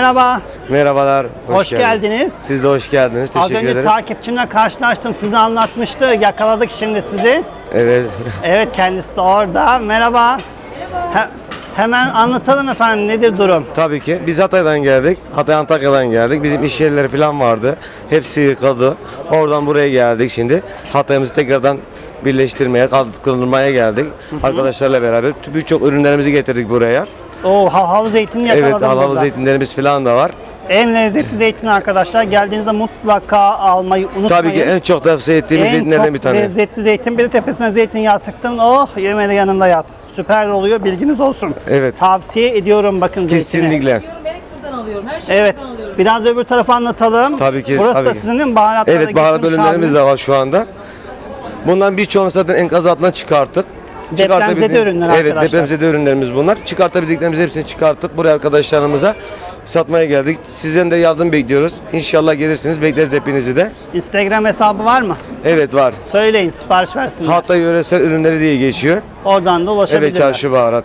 Merhaba, Merhabalar. hoş, geldiniz. Siz de hoş geldiniz. Az Teşekkür önce ederiz. takipçimle karşılaştım, sizi anlatmıştı. Yakaladık şimdi sizi. Evet. Evet, kendisi de orada. Merhaba. He- hemen anlatalım efendim, nedir durum? Tabii ki. Biz Hatay'dan geldik. Hatay Antakya'dan geldik. Bizim iş yerleri falan vardı. Hepsi yıkıldı. Oradan buraya geldik şimdi. Hatay'ımızı tekrardan birleştirmeye, kaldırmaya geldik. Arkadaşlarla beraber birçok ürünlerimizi getirdik buraya. Oo, halhalı zeytini yakaladım Evet, halalı burada. zeytinlerimiz falan da var. En lezzetli zeytin arkadaşlar. Geldiğinizde mutlaka almayı unutmayın. Tabii ki en çok tavsiye ettiğimiz En zeytinlerden çok bir tane. lezzetli zeytin. Bir de tepesine zeytinyağı sıktım. Oh yemeğe yanında yat. Süper oluyor bilginiz olsun. Evet. Tavsiye ediyorum bakın zeytini. Kesinlikle. Ben buradan alıyorum. Her şeyi Evet. buradan alıyorum. Biraz öbür tarafı anlatalım. Tabii ki, Burası tabii da ki. sizin değil mi? Baharatlara Evet, baharat bölümlerimiz de var şu anda. Bundan birçoğunu zaten enkaz altından çıkarttık. Depremzede ürünler Evet, arkadaşlar. depremzede ürünlerimiz bunlar. Çıkartabildiklerimizi hepsini çıkarttık. Buraya arkadaşlarımıza satmaya geldik. Sizden de yardım bekliyoruz. İnşallah gelirsiniz. Bekleriz hepinizi de. Instagram hesabı var mı? Evet var. Söyleyin sipariş versinler. Hatay yöresel ürünleri diye geçiyor. Oradan da ulaşabilirler. Evet çarşı baharat.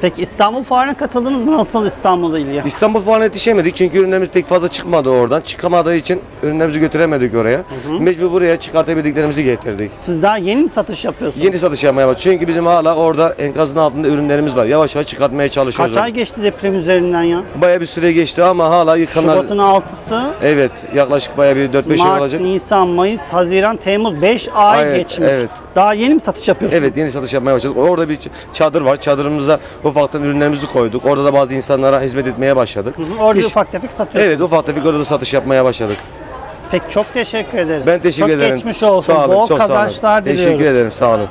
Peki İstanbul Fuarı'na katıldınız mı? Nasıl İstanbul'la ilgili? İstanbul Fuarı'na yetişemedik çünkü ürünlerimiz pek fazla çıkmadı oradan. Çıkamadığı için ürünlerimizi götüremedik oraya. Mecbur buraya çıkartabildiklerimizi getirdik. Siz daha yeni mi satış yapıyorsunuz? Yeni satış yapmaya başladık. Çünkü bizim hala orada enkazın altında ürünlerimiz var. Yavaş yavaş çıkartmaya çalışıyoruz. Kaç ay geçti deprem üzerinden ya? Baya bir süre geçti ama hala yıkanlar... Şubat'ın 6'sı, Evet yaklaşık baya bir 4-5 ay Mart, olacak. Nisan, Mayıs, Haziran, Temmuz 5 ay Evet, geçmiş. evet. Daha yeni mi satış yapıyorsunuz? Evet yeni satış yapmaya başladık. Orada bir çadır var. Çadırımızda ufaktan ürünlerimizi koyduk. Orada da bazı insanlara hizmet etmeye başladık. Orada İş- ufak tefek satıyorsunuz. Evet ufak tefek orada da satış yapmaya başladık. Peki çok teşekkür ederiz. Ben teşekkür çok ederim. geçmiş olsun. Sağ olun. Bol çok sağ olun. kazançlar diliyoruz. Teşekkür ederim. Sağ olun.